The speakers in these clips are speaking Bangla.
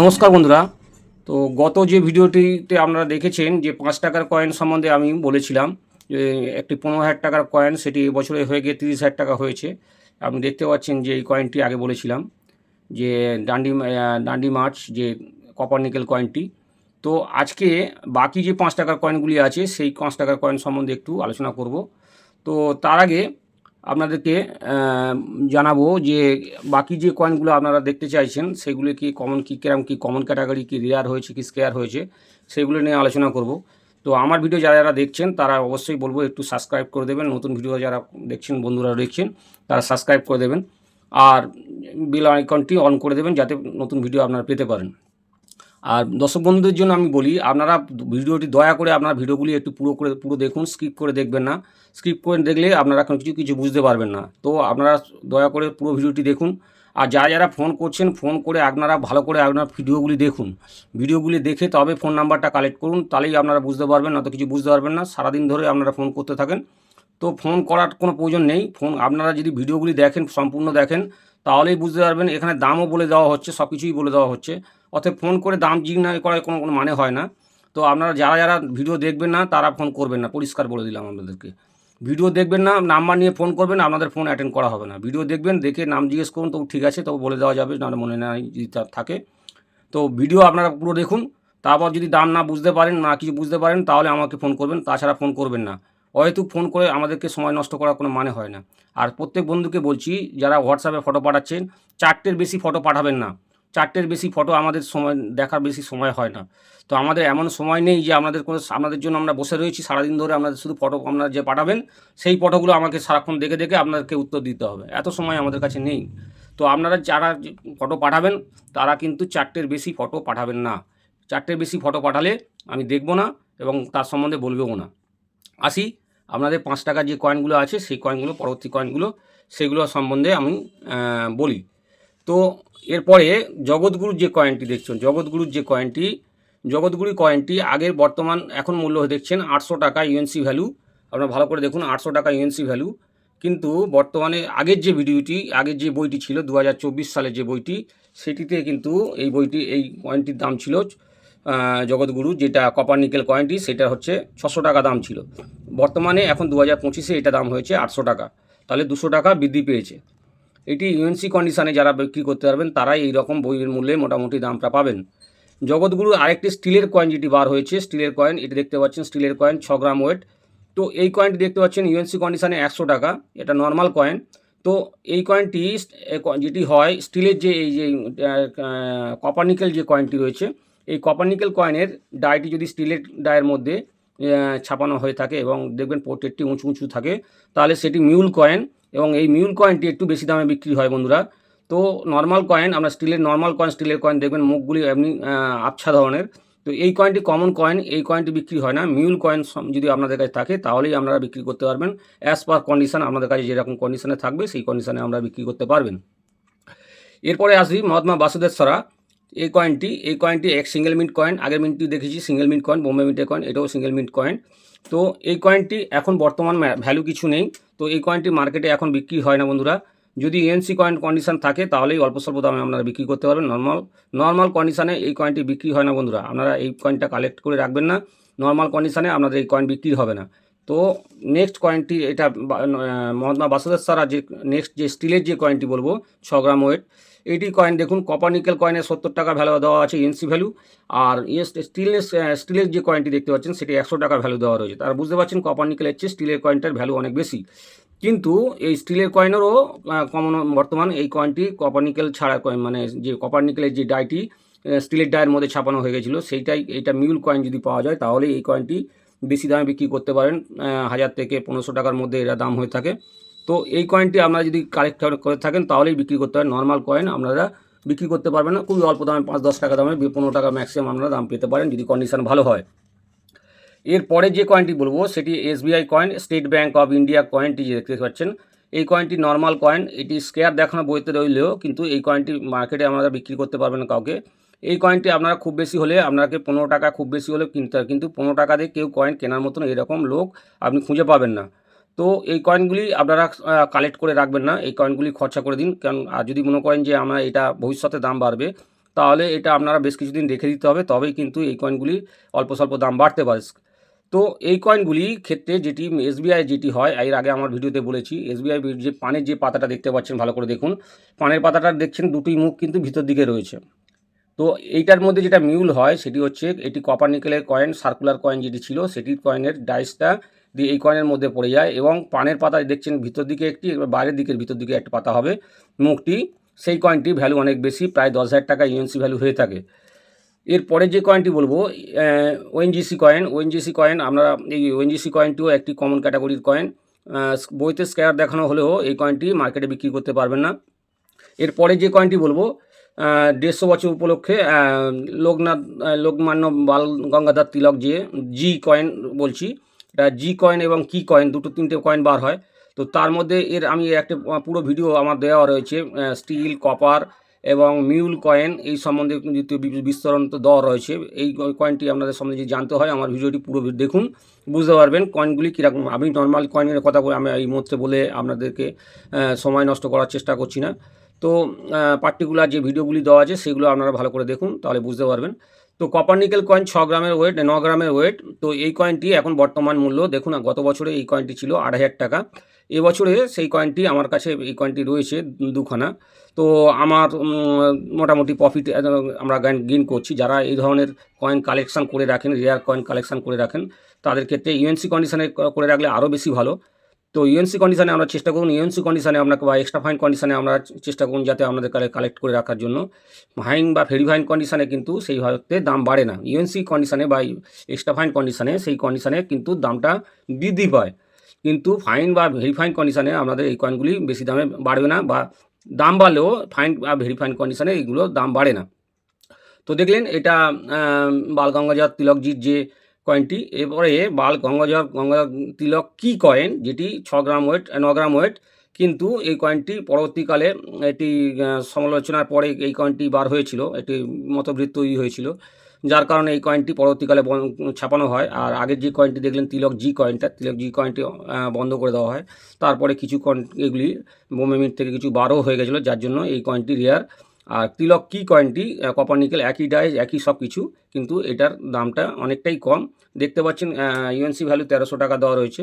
নমস্কার বন্ধুরা। তো গত যে ভিডিওটিতে আপনারা দেখেছেন যে পাঁচ টাকার কয়েন সম্বন্ধে আমি বলেছিলাম যে একটি পনেরো হাজার টাকার কয়েন সেটি বছরে হয়ে গিয়ে তিরিশ হাজার টাকা হয়েছে। আপনি দেখতে পাচ্ছেন যে এই কয়েনটি আগে বলেছিলাম যে ডান্ডি ডান্ডি মার্চ যে কপার নিকেল কয়েনটি তো আজকে বাকি যে পাঁচ টাকার কয়েনগুলি আছে, সেই পাঁচ টাকার কয়েন সম্বন্ধে একটু আলোচনা করব। তো তার আগে আপনাদেরকে জানাব যে বাকি যে কয়েনগুলো আপনারা দেখতে চাইছেন, সেগুলো কি কমন কি কিরম কি কমন ক্যাটাগরি কি রেয়ার হয়েছে, কি স্কেয়ার হয়েছে, সেগুলো নিয়ে আলোচনা করব। তো আমার ভিডিও যারা যারা দেখছেন, তারা অবশ্যই বলব একটু সাবস্ক্রাইব করে দেবেন। নতুন ভিডিও যারা দেখছেন, বন্ধুরা দেখছেন, তারা সাবস্ক্রাইব করে দেবেন। আর বেল আইকনটি অন করে দেবেন, যাতে নতুন ভিডিও আপনারা পেতে পারেন। আর দর্শক বন্ধুদের জন্য আমি বলি, আপনারা ভিডিওটি দয়া করে আপনারা ভিডিওগুলি একটু পুরো করে, পুরো দেখুন স্কিপ করে দেখবেন না। স্কিপ করে দেখলে আপনারা কিছু কিছু বুঝতে পারবেন না। তো আপনারা দয়া করে পুরো ভিডিওটি দেখুন। আর যারা যারা ফোন করছেন ফোন করে আপনারা, ভালো করে আপনার ভিডিওগুলি দেখুন। ভিডিওগুলি দেখে তবে ফোন নাম্বারটা কালেক্ট করুন, তাহলেই আপনারা বুঝতে পারবেন না তো কিছু বুঝতে পারবেন না। সারাদিন ধরে আপনারা ফোন করতে থাকেন। তো ফোন করার কোনো প্রয়োজন নেই। ফোন আপনারা যদি ভিডিওগুলি দেখেন, সম্পূর্ণ দেখেন, তাহলেই বুঝতে পারবেন। এখানে দামও বলে দেওয়া হচ্ছে সব কিছুই বলে দেওয়া হচ্ছে। অতএব ফোন করে দাম জিজ্ঞাসা করার কোনো কোনো মানে হয় না। তো আপনারা যারা যারা ভিডিও দেখবেন না, তারা ফোন করবেন না। পরিষ্কার বলে দিলাম আপনাদেরকে। ভিডিও দেখবেন না, নাম্বার নিয়ে ফোন করবেন, আপনাদের ফোন অ্যাটেন্ড করা হবে না। ভিডিও দেখবেন, দেখে নাম জিজ্ঞেস করুন, তো ঠিক আছে তো বলে দেওয়া যাবে না মনে নাই যদি থাকে। তো ভিডিও আপনারা পুরো দেখুন, তারপর যদি দাম না বুঝতে পারেন, না কিছু বুঝতে পারেন, তাহলে আমাকে ফোন করবেন, তাছাড়া ফোন করবেন না। হয়তো ফোন করে আমাদেরকে সময় নষ্ট করার কোনো মানে হয় না। আর প্রত্যেক বন্ধুকে বলছি, যারা হোয়াটসঅ্যাপে ফটো পাঠাচ্ছেন, চারটের বেশি ফটো পাঠাবেন না। চারটের বেশি ফটো আমাদের সময়, দেখার বেশি সময় হয় না। তো আমাদের এমন সময় নেই যে আমাদের কোনো আপনাদের জন্য আমরা বসে রয়েছি, সারাদিন ধরে আপনাদের শুধু ফটো আপনারা যে পাঠাবেন, সেই ফটোগুলো আমাকে সারাক্ষণ দেখে দেখে আপনাদেরকে উত্তর দিতে হবে। এত সময় আমাদের কাছে নেই। তো আপনারা যারা ফটো পাঠাবেন, তারা কিন্তু চারটের বেশি ফটো পাঠাবেন না। চারটের বেশি ফটো পাঠালে আমি দেখব না এবং তার সম্বন্ধে বলবেও না। আসি, আপনাদের পাঁচ টাকার যে কয়েনগুলো আছে, সেই কয়েনগুলো পরবর্তী কয়েনগুলো সেগুলো সম্বন্ধে আমি বলি। তো এরপরে জগৎগুরুর যে কয়েনটি দেখছেন, জগৎগুরুর যে কয়েনটি জগৎগুরু কয়েনটি আগের বর্তমান এখন মূল্য দেখছেন আটশো টাকা ইউএনসি ভ্যালু আপনারা ভালো করে দেখুন, আটশো টাকা ইউএনসি ভ্যালু কিন্তু বর্তমানে আগের যে ভিডিওটি আগের যে বইটি ছিল দু হাজার চব্বিশ সালের যে বইটি, সেটিতে কিন্তু এই বইটি, এই কয়েনটির দাম ছিল জগৎগুরু যেটা কপার নিকেল কয়েনটি সেটা হচ্ছে ছশো টাকা দাম ছিল। বর্তমানে এখন দু হাজার পঁচিশে এটা দাম হয়েছে আটশো টাকা। তাহলে দুশো টাকা বৃদ্ধি পেয়েছে। এটি ইউএনসি কন্ডিশনে যারা বিক্রি করতে পারবেন, তারাই এই রকম বইয়ের মূল্যে মোটামুটি দামটা পাবেন। জগৎগুরু আরেকটি স্টিলের কয়েন যেটি বার হয়েছে, স্টিলের কয়েন এটি দেখতে পাচ্ছেন স্টিলের কয়েন ছ গ্রাম ওয়েট তো এই কয়েনটি দেখতে পাচ্ছেন ইউএনসি কন্ডিশনে একশো টাকা, এটা নর্মাল কয়েন তো এই কয়েনটি যেটি হয়, স্টিলের যে এই যে কপার নিকেল যে কয়েনটি রয়েছে, এই কপার নিকেল কয়েনের ডাইটি যদি স্টিলের ডায়ের মধ্যে ছাপানো হয়ে থাকে এবং দেখবেন পোর্ট্রেটটি উঁচু উঁচু থাকে, তাহলে সেটি মিউল কয়েন এবং এই মিউল কয়েনটি একটু বেশি দামে বিক্রি হয় বন্ধুরা। তো নর্মাল কয়েন আমরা স্টিলের নর্মাল কয়েন স্টিলের কয়েন দেখবেন মুখগুলি এমনি আবছা ধরনের। তো এই কয়েনটি কমন কয়েন এই কয়েনটি বিক্রি হয় না। মিউল কয়েন যদি আপনাদের কাছে থাকে, তাহলেই আপনারা বিক্রি করতে পারবেন। অ্যাজ পার কন্ডিশন আপনাদের কাছে যেরকম কন্ডিশনে থাকবে, সেই কন্ডিশনে আমরা বিক্রি করতে পারবেন। এরপরে আসি মহাত্মা বাসুদেশ্বরা এই কয়েনটি এই কয়েনটি এক সিঙ্গেল মিন্ট কয়েন আগের মিন্টটি দেখেছি সিঙ্গেল মিন্ট কয়েন বোম্বে মিন্টের কয়েন এটাও সিঙ্গেল মিন্ট কয়েন তো এই কয়েনটি এখন বর্তমান ভ্যালু কিছু নেই। তো এই কয়েনটি মার্কেটে এখন বিক্রি হয় না বন্ধুরা। যদি এনসি কয়েন কন্ডিশন থাকে, তাহলেই অল্প স্বল্প দামে আপনারা বিক্রি করতে পারবেন। নর্মাল নর্মাল কন্ডিশনে এই কয়েনটি বিক্রি হয় না বন্ধুরা। আপনারা এই কয়েনটা কালেক্ট করে রাখবেন না। নর্মাল কন্ডিশনে আপনাদের এই কয়েন বিক্রি হবে না। তো নেক্সট কয়েনটি এটা মহাত্মা বাসুদেশ্বরা যে নেক্সট যে স্টিলের যে কয়েনটি বলব, ছ গ্রাম ওয়েট এইটি কয়েন দেখুন কপার নিকেল কয়েনের সত্তর টাকা ভ্যালু দেওয়া আছে এনসি ভ্যালু আর ইয়েস স্টিলের স্টিলের যে কয়েনটি দেখতে পাচ্ছেন, সেটি একশো টাকা ভ্যালু দেওয়া রয়েছে। তারা বুঝতে পারছেন কপার নিকেলের চেয়ে স্টিলের কয়েনটার ভ্যালু অনেক বেশি। কিন্তু এই স্টিলের কয়েনেরও কমন বর্তমান এই কয়েনটি কপার নিকেল ছাড়া কয়েন মানে যে কপার নিকেলের যে ডাইটি স্টিলের ডায়ের মধ্যে ছাপানো হয়ে গেছিল, সেইটাই এটা মিউল কয়েন যদি পাওয়া যায় তাহলে এই কয়েনটি বেশি দামে বিক্রি করতে পারেন হাজার থেকে পনেরোশো টাকার মধ্যে এরা দাম হয়ে থাকে। তো এই কয়েনটি আপনারা যদি কালেক্ট করে থাকেন, তাহলেই বিক্রি করতে পারেন। নর্মাল কয়েন আপনারা বিক্রি করতে পারবেন না। খুবই অল্প দামে, পাঁচ দশ টাকা দামে পনেরো টাকা ম্যাক্সিমাম আপনারা দাম পেতে পারেন, যদি কন্ডিশন ভালো হয়। এরপরে যে কয়েনটি বলব, সেটি SBI coin state bank of India কয়েনটি দেখতে পাচ্ছেন, এই কয়েনটি নর্মাল কয়েন এটি স্কেয়ার দেখানো বইতে রইলেও কিন্তু এই কয়েনটি মার্কেটে আপনারা বিক্রি করতে পারবেন কাউকে। এই কয়েনটি আপনারা খুব বেশি হলে আপনাকে পনেরো টাকা খুব বেশি হলে কিনতে হয়। কিন্তু পনেরো টাকা দিয়ে কেউ কয়েন কেনার মতন এরকম লোক আপনি খুঁজে পাবেন না। তো এই কয়েনগুলি আপনারা কালেক্ট করে রাখবেন না। এই কয়েনগুলি খরচা করে দিন। কারণ, আর যদি মনে করেন যে আমরা এটা ভবিষ্যতে দাম বাড়বে, তাহলে এটা আপনারা বেশ কিছুদিন রেখে দিতে হবে। তবেই কিন্তু এই কয়েনগুলি অল্প স্বল্প দাম বাড়তে পারে। তো এই কয়েনগুলি ক্ষেত্রে যেটি এসবিআই যেটি হয়, এর আগে আমার ভিডিওতে বলেছি এসবিআই যে পানের যে পাতাটা দেখতে পাচ্ছেন, ভালো করে দেখুন। পানের পাতাটা দেখছেন, দুটি মুখ কিন্তু ভিতর দিকে রয়েছে। তো এইটার মধ্যে যেটা মিউল হয় সেটি হচ্ছে এটি কপার নিকেলের কয়েন সার্কুলার কয়েন যেটি ছিল সেটির কয়েনের ডাইসটা দিয়ে এই কয়েনের মধ্যে পড়ে যায় এবং পানের পাতা দেখছেন ভিতর দিকে একটি বাইরের দিকের ভিতর দিকে একটা পাতা হবে। মুখটি, সেই কয়েনটি ভ্যালু অনেক বেশি, প্রায় দশ হাজার টাকা ইউএনসি ভ্যালু হয়ে থাকে। এরপরে যে কয়েনটি বলব ওএনজিসি কয়েন ওএনজিসি কয়েন আমরা এই ওএনজিসি কয়েনটিও একটি কমন ক্যাটাগরির কয়েন বইতে স্ক্যার দেখানো হলেও এই কয়েনটি মার্কেটে বিক্রি করতে পারবেন না। এরপরে যে কয়েনটি বলব দেড়শো বছর উপলক্ষে লোকনাথ লোকমান্য বাল গঙ্গাধর তিলক যে জি কয়েন বলছি, এটা জি কয়েন এবং কি কয়েন দুটো তিনটে কয়েন বার হয়। তো তার মধ্যে এর আমি একটা পুরো ভিডিও আমার দেওয়া রয়েছে স্টিল কপার এবং মিউল কয়েন এই সম্বন্ধে বি- বিস্তরণ তো দেওয়া রয়েছে। এই কয়েনটি আপনাদের সম্বন্ধে যদি জানতে হয়, আমার ভিডিওটি পুরো দেখুন, বুঝতে পারবেন কয়েনগুলি কীরকম। আমি নর্মাল কয়েনের কথা বলে, আমি এই মুহূর্তে বলে আপনাদেরকে সময় নষ্ট করার চেষ্টা করছি না। তো পার্টিকুলার যে ভিডিওগুলি দেওয়া আছে সেগুলো আপনারা ভালো করে দেখুন, তাহলে বুঝতে পারবেন। তো কপার নিকেল কয়েন ছ গ্রামের ওয়েট ন গ্রামের ওয়েট তো এই কয়েনটি এখন বর্তমান মূল্য, দেখুন না, গত বছরে এই কয়েনটি ছিল আড়াই হাজার টাকা। এবছরে সেই কয়েনটি আমার কাছে, এই কয়েনটি রয়েছে দুখানা। তো আমার মোটামুটি প্রফিট আমরা গেন করছি। যারা এই ধরনের কয়েন কালেকশান করে রাখেন রেয়ার কয়েন কালেকশান করে রাখেন, তাদের ক্ষেত্রে ইউএনসি কন্ডিশনে করে রাখলে আরও বেশি ভালো। তো ইউএনসি কন্ডিশনে আমরা চেষ্টা করুন ইউএনসি কন্ডিশনে আপনাকে বা এক্সট্রা ফাইন কন্ডিশনে আমরা চেষ্টা করুন যাতে আপনাদের কালে কালেক্ট করে রাখার জন্য। ফাইন বা ভেরি ফাইন কন্ডিশনে কিন্তু সেইভাবে দাম বাড়ে না। ইউএনসি কন্ডিশনে বা এক্সট্রা ফাইন কন্ডিশনে সেই কন্ডিশনে কিন্তু দামটা বৃদ্ধি পায়। কিন্তু ফাইন বা ভেরিফাইন কন্ডিশনে আপনাদের এই কয়েনগুলি বেশি দামে বাড়বে না বা দাম বাড়লেও ফাইন বা ভেরিফাইন কন্ডিশনে এইগুলো দাম বাড়ে না। তো দেখলেন এটা আহ, বাল গঙ্গাধর তিলকজির যে কয়েনটি, এরপরে বাল গঙ্গাধর গঙ্গাধর তিলক কি কয়েন, যেটি ছ গ্রাম ওয়েট, ন গ্রাম ওয়েট, কিন্তু এই কয়েনটি পরবর্তীকালে এটি সমালোচনার পরে এই কয়েনটি বার হয়েছিল এটি মতবৃত্ত তৈরি হয়েছিল, যার কারণে এই কয়েনটি পরবর্তীকালে ছাপানো হয়, আর আগের যে কয়েনটি দেখলেন তিলক জি কয়েনটা, তিলক জি কয়েনটি বন্ধ করে দেওয়া হয়, তারপরে কিছু কয়েন, এগুলি বোমে মিট থেকে কিছু বারও হয়ে গেছিল, যার জন্য এই কয়েনটি রেয়ার আর তিলক কি কয়েনটি? কপার নিকেল একই ডাইজ একই সব কিছু কিন্তু এটার দামটা অনেকটাই কম। দেখতে পাচ্ছেন ইউএনসি ভ্যালু তেরোশো টাকা দেওয়া রয়েছে।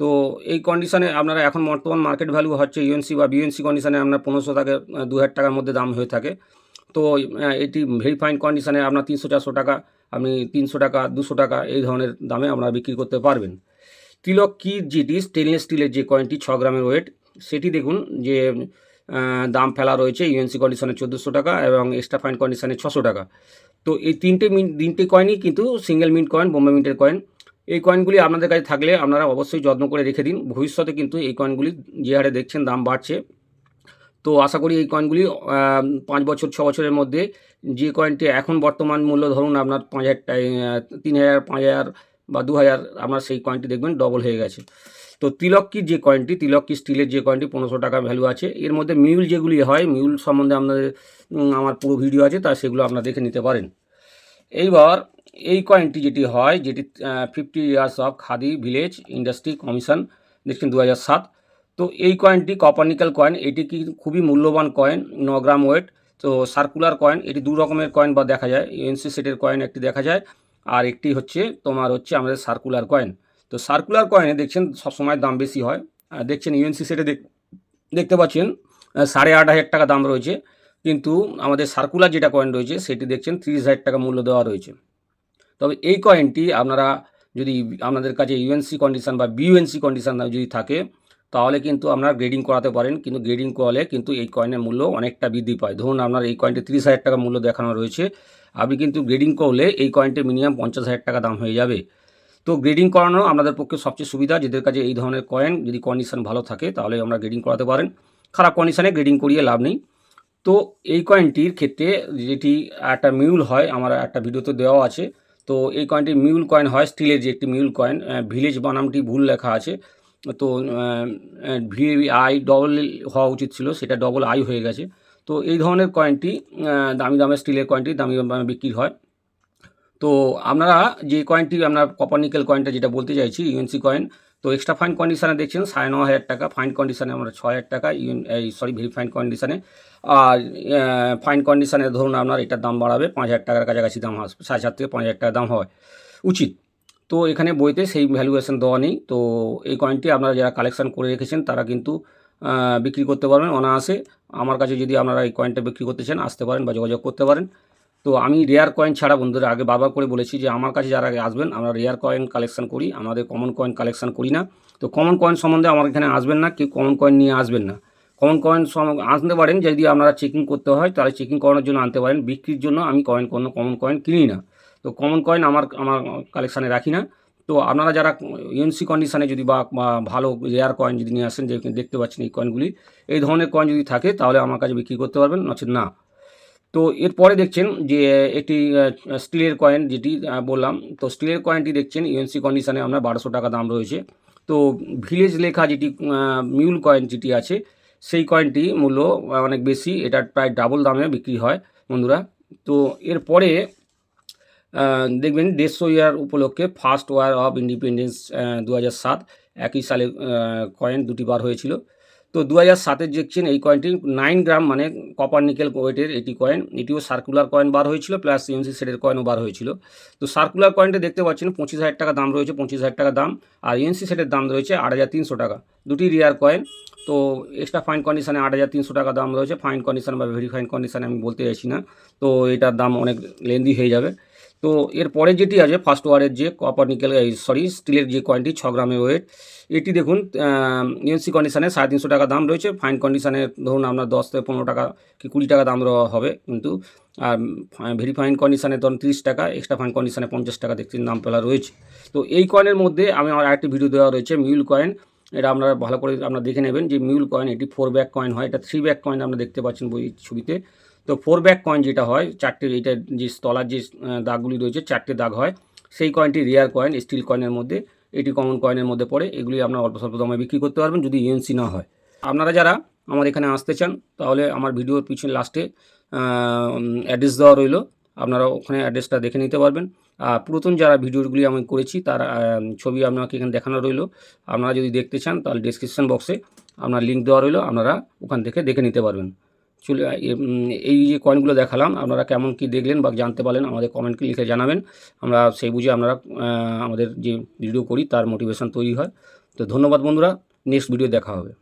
তো এই কন্ডিশনে আপনারা এখন বর্তমান মার্কেট ভ্যালু হচ্ছে ইউএনসি বা বিএনসি কন্ডিশনে আপনার পনেরোশো থেকে দু হাজার টাকার মধ্যে দাম হয়ে থাকে। তো এটি ভেরি ফাইন কন্ডিশনে আপনার তিনশো, চারশো টাকা, আপনি তিনশো টাকা, দুশো টাকা এই ধরনের দামে আপনারা বিক্রি করতে পারবেন। তিলক কি যেটি স্টেনলেস স্টিলের যে কয়েনটি ছ গ্রামের ওয়েট সেটি দেখুন যে দাম ফেলা রয়েছে ইউএনসি কন্ডিশনে চোদ্দোশো টাকা এবং এক্সট্রা ফাইন কন্ডিশনে ছশো টাকা। তো এই তিনটে মিন তিনটে কয়েনই কিন্তু সিঙ্গেল মিন্ট কয়েন বোম্বে মিন্টের কয়েন এই কয়েনগুলি আপনাদের কাছে থাকলে আপনারা অবশ্যই যত্ন করে রেখে দিন। ভবিষ্যতে কিন্তু এই কয়েনগুলি যে হারে দেখছেন দাম বাড়ছে। তো আশা করি এই কয়েনগুলি পাঁচ বছর, ছ বছরের মধ্যে যে কয়েনটি এখন বর্তমান মূল্য, ধরুন আপনার পাঁচ হাজার তিন হাজার, পাঁচ হাজার বা দু হাজার, আপনার সেই কয়েনটি দেখবেন ডবল হয়ে গেছে। তো তিলক্কির যে কয়েনটি তিলক্কি স্টিলের যে কয়েনটি পনেরোশো টাকা ভ্যালু আছে। এর মধ্যে মিউল যেগুলি হয় মিউল সম্বন্ধে আপনাদের আমার পুরো ভিডিও আছে, তা সেগুলো আপনারা দেখে নিতে পারেন। এইবার এই কয়েনটি যেটি হয়, যেটি fifty years of Khadi village industry commission দেখছেন দু সাত। তো এই কয়েনটি কপারনিক্যাল কয়েন এটি কি খুবই মূল্যবান কয়েন ন গ্রাম ওয়েট তো সার্কুলার কয়েন এটি দু রকমের কয়েন বা দেখা যায় এনসি সেটের কয়েন একটি দেখা যায়, আর একটি হচ্ছে, তোমার হচ্ছে আমাদের সার্কুলার কয়েন তো সার্কুলার কয়েনে দেখছেন সবসময় দাম বেশি হয়। দেখছেন ইউএনসি সেটে দেখ- দেখতে পাচ্ছেন সাড়ে আট হাজার টাকা দাম রয়েছে। কিন্তু আমাদের সার্কুলার যেটা কয়েন রয়েছে, সেটি দেখছেন তিরিশ হাজার টাকা মূল্য দেওয়া রয়েছে। তবে এই কয়েনটি আপনারা যদি আপনাদের কাছে ইউএনসি কন্ডিশন বা বিউএনসি কন্ডিশন যদি থাকে, তাহলে কিন্তু আপনারা গ্রেডিং করাতে পারেন। কিন্তু গ্রেডিং করলে কিন্তু এই কয়েনের মূল্য অনেকটা বৃদ্ধি পায়। ধরুন আপনার এই কয়েনটি তিরিশ হাজার টাকা মূল্য দেখানো রয়েছে। আপনি কিন্তু গ্রেডিং করলে এই কয়েনটি মিনিমাম পঞ্চাশ হাজার টাকা দাম হয়ে যাবে। তো গ্রেডিং করানো আপনাদের পক্ষে সবচেয়ে সুবিধা। যাদের কাছে এই ধরনের কয়েন যদি কন্ডিশন ভালো থাকে, তাহলে আমরা গ্রেডিং করাতে পারেন। খারাপ কন্ডিশনে গ্রেডিং করিয়ে লাভ নেই। তো এই কয়েনটির ক্ষেত্রে যেটি একটা মিউল হয়, আমার একটা ভিডিওতে দেওয়া আছে। তো এই কয়েনটি মিউল কয়েন হয় স্টিলের যে একটি মিউল কয়েন ভিলেজ বানামটি ভুল লেখা আছে। তো ভি আই ডবল হওয়া উচিত ছিল, সেটা ডবল আই হয়ে গেছে। তো এই ধরনের কয়েনটি দামি দামের স্টিলের কয়েনটি দামি দামে বিক্রি হয়। তো আপনারা যে কয়েনটি আপনার নিকেল কয়েনটা যেটা বলতে চাইছি ইউএনসি কয়েন তো এক্সট্রা ফাইন কন্ডিশনে দেখছেন, সাড়ে ন হাজার টাকা ফাইন কন্ডিশনে আমরা ছ হাজার টাকা, ইউন, এই সরি ভেরি ফাইন কন্ডিশনে আর ফাইন কন্ডিশনে ধরুন আপনার এটার দাম বাড়াবে, পাঁচ হাজার টাকার কাছাকাছি দাম আসবে, সাড়ে সাত থেকে পাঁচ হাজার টাকা দাম হয়। উচিত। তো এখানে বইতে সেই ভ্যালুয়েশন দেওয়া নেই। তো এই কয়েনটি আপনারা যারা কালেকশন করে রেখেছেন, তারা কিন্তু বিক্রি করতে পারবেন অনায়াসে। আমার কাছে যদি আপনারা এই কয়েনটা বিক্রি করতে চান, আসতে পারেন বা যোগাযোগ করতে পারেন। তো আমি রেয়ার কয়েন ছাড়া বন্ধুরা আগে বারবার করে বলেছি যে আমার কাছে যারা আগে আসবেন, আমরা রেয়ার কয়েন কালেকশন করি, আমাদের কমন কয়েন কালেকশন করি না। তো কমন কয়েন সম্বন্ধে আমার এখানে আসবেন না, কেউ কমন কয়েন নিয়ে আসবেন না। কমন কয়েন আনতে পারেন, যদি আপনারা চেকিং করতে হয়, তাহলে চেকিং করানোর জন্য আনতে পারেন। বিক্রির জন্য আমি কয়েন কোনো কমন কয়েন কিনি না। তো কমন কয়েন আমার আমার কালেকশানে রাখি না। তো আপনারা যারা ইউএনসি কন্ডিশনে যদি বা ভালো রেয়ার কয়েন যদি নিয়ে আসেন, যে দেখতে পাচ্ছেন এই কয়েনগুলি এই ধরনের কয়েন যদি থাকে, তাহলে আমার কাছে বিক্রি করতে পারবেন, নচেত না। তো এরপরে দেখছেন যে, একটি স্টিলের কয়েন যেটি বললাম, তো স্টিলের কয়েনটি দেখছেন ইউএনসি কন্ডিশনে আমরা বারোশো টাকা দাম রয়েছে। তো ভিলেজ লেখা যেটি মিউল কয়েন যেটি আছে, সেই কয়েনটি মূল্য অনেক বেশি, এটা প্রায় ডাবল দামে বিক্রি হয়, বন্ধুরা। তো এরপরে দেখবেন দেড়শো ইয়ার উপলক্ষে ফার্স্ট ওয়ার অফ ইন্ডিপেন্ডেন্স দু হাজার সাত, একই সালে কয়েন দুটি বার হয়েছিল। তো দু হাজার সাতের দেখছেন এই কয়েনটি নাইন গ্রাম মানে কপার নিকেল ওয়েটের এটি কয়েন এটিও সার্কুলার কয়েন বার হয়েছিল প্লাস ইউএনসি সেটের কয়েনও বার হয়েছিল। তো সার্কুলার কয়েনটা দেখতে পাচ্ছেন, পঁচিশ হাজার টাকা দাম রয়েছে, পঁচিশ হাজার টাকা দাম। আর ইউএনসি সেটের দাম রয়েছে আট হাজার তিনশো টাকা। দুটি রিয়ার কয়েন তো এক্সট্রা ফাইন কন্ডিশানে আট হাজার তিনশো টাকা দাম রয়েছে। ফাইন কন্ডিশন বা ভেরি ফাইন কন্ডিশনে আমি বলতে চাইছি না। তো এটার দাম অনেক লেন্দি হয়ে যাবে। তো এরপরে যেটি আছে ফার্স্ট ওয়ারের যে কপার নিকেল সরি স্টিলের যে কয়েনটি ছ গ্রামের ওয়েট এটি দেখুন ইউএনসি কন্ডিশানে সাড়ে তিনশো টাকা দাম রয়েছে। ফাইন কন্ডিশানে ধরুন আপনার দশ থেকে পনেরো টাকা কি কুড়ি টাকা দাম দেওয়া হবে কিন্তু, আর ভেরি ফাইন কন্ডিশনে ধরুন তিরিশ টাকা এক্সট্রা ফাইন কন্ডিশানে পঞ্চাশ টাকা দেখতে দাম পেলা রয়েছে। তো এই কয়েনের মধ্যে আমি আমার আরেকটি ভিডিও দেওয়া রয়েছে মিউল কয়েন এটা আপনারা ভালো করে আপনারা দেখে নেবেন যে মিউল কয়েন এটি ফোর ব্যাক কয়েন হয়, এটা থ্রি ব্যাক কয়েন আপনারা দেখতে পাচ্ছেন বই ছবিতে। তো ফোর ব্যাক কয়েন যেটা হয়, চারটে এটা যে তলার যে দাগগুলি রয়েছে, চারটে দাগ হয়। সেই কয়েনটি রেয়ার কয়েন স্টিল কয়েনের মধ্যে, এটি কমন কয়েনের মধ্যে পড়ে, এগুলি আপনারা অল্প স্বল্প দামে বিক্রি করতে পারবেন যদি ইউএনসি না হয়। আপনারা যারা আমার এখানে আসতে চান, তাহলে আমার ভিডিওর পিছনে লাস্টে অ্যাড্রেস দেওয়া রইল। আপনারা ওখানে অ্যাড্রেসটা দেখে নিতে পারবেন। আর পুরাতন যারা ভিডিওগুলি আমি করেছি, তার ছবি আপনাকে এখানে দেখানো রইল। আপনারা যদি দেখতে চান, তাহলে ডিসক্রিপশন বক্সে আপনার লিঙ্ক দেওয়া রইল। আপনারা ওখান থেকে দেখে নিতে পারবেন। চলে এই যে কয়েনগুলো দেখালাম, আপনারা কেমন কি দেখলেন বা জানতে পারলেন, আমাদের কমেন্টকে লিখে জানাবেন। আমরা সেই বুঝে আপনারা আমাদের যে ভিডিও করি, তার মোটিভেশন তৈরি হয়। তো ধন্যবাদ বন্ধুরা নেক্সট ভিডিও দেখা হবে।